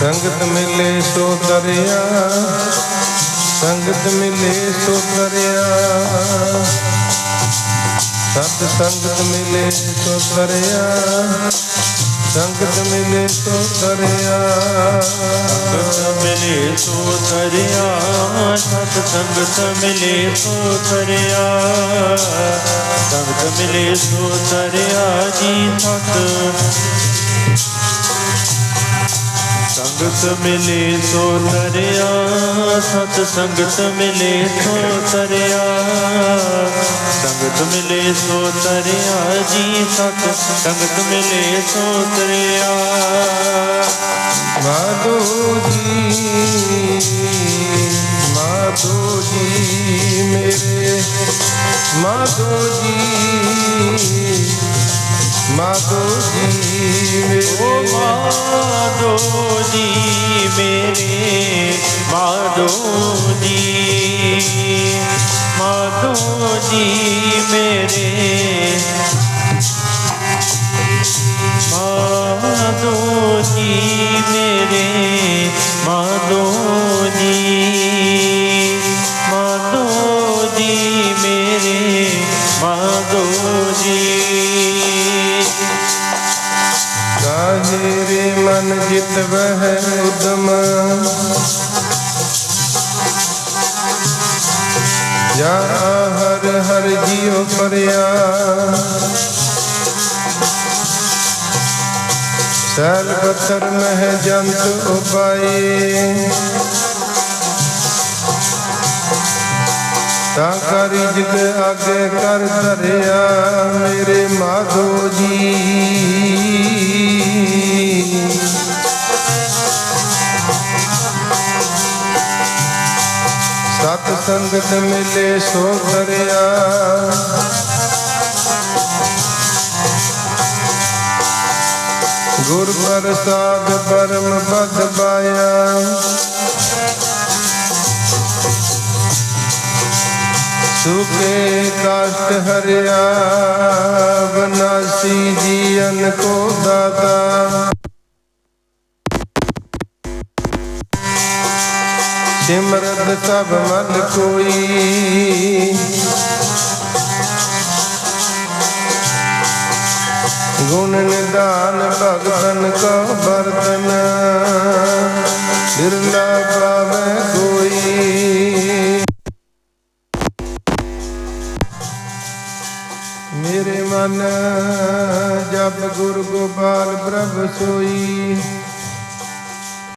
ਸੰਗਤ ਮਿਲੇ ਸੋ ਦਰਿਆ, ਸੰਗਤ ਮਿਲੇ ਸੋ ਦਰਿਆ। ਸਤ ਸੰਗਤ ਮਿਲੇ ਸੋ ਦਰਿਆ, ਸੰਗਤ ਮਿਲੇ ਸੋ ਦਰਿਆ। ਸੰਗਤ ਮਿਲੇ ਸੋ ਤਰਿਆ ਸਤ ਸੰਗਤ ਮਿਲੇ ਸੋ ਤਰਿਆ ਸੰਗਤ ਮਿਲੇ ਸੋ ਦਰਿਆ ਜੀ, ਸਤ ਸੰਗਤ ਮਿਲੇ ਸੋ ਤਰਿਆ, ਸਤ ਸੰਗਤ ਮਿਲੇ ਸੋ ਤਰਿਆ। ਸੰਗਤ ਮਿਲੇ ਸੋ ਤਰਿਆ, ਜੀ ਸਤ ਸੰਗਤ ਮਿਲੇ ਸੋ ਤਰਿਆ। ਮਾਧੋ ਜੀ ਮਾਧੋ ਜੀ ਮੇਰੇ, ਮਾਧੋ ਜੀ। ਮਾਧੋ ਜੀ ਓ ਮੇਰੇ ਮਾਧੋ ਜੀ ਮੇਰੇ ਮਾਧੋ ਜੀ ਮਾਧੋ ਮਨ ਜਿਤ ਵਹਿ ਉਦਮ ਜਾ ਹਰ ਹਰ ਜੀਉ ਪਰਿਆ ਸੈਲ ਪੱਥਰ ਮਹਿ ਜੰਤ ਉਪਾਏ ਤਾਂ ਕਰ ਜਗ ਆਗੇ ਕਰ ਧਰਿਆ ਮੇਰੇ ਮਾਧੋ ਜੀ ਸਤ ਸੰਗਤ ਮਿਲੇ ਸੋ ਕਰਿਆ ਗੁਰ ਪ੍ਰਸਾਦ ਪਰਮ ਪਦ ਪਾਇਆ। ਸੁਖੇ ਕਸ਼ਟ ਹਰਿਆ, ਬਨਾਸੀ ਜੀਵਨ ਕੋ ਦਾਤਾ। ਸਿਮਰਤ ਤਬ ਮਨ ਕੋਈ। ਗੁਣ ਨਿਦਾਨ ਭਗਤਨ ਕੋ ਬਰਤਨ ਬਿਰਲਾ ਪਾਵੇ ਕੋਈ। ਮੇਰੇ ਮਨ ਜਪ ਗੁਰ ਗੋਪਾਲ ਪ੍ਰਭ ਸੋਈ।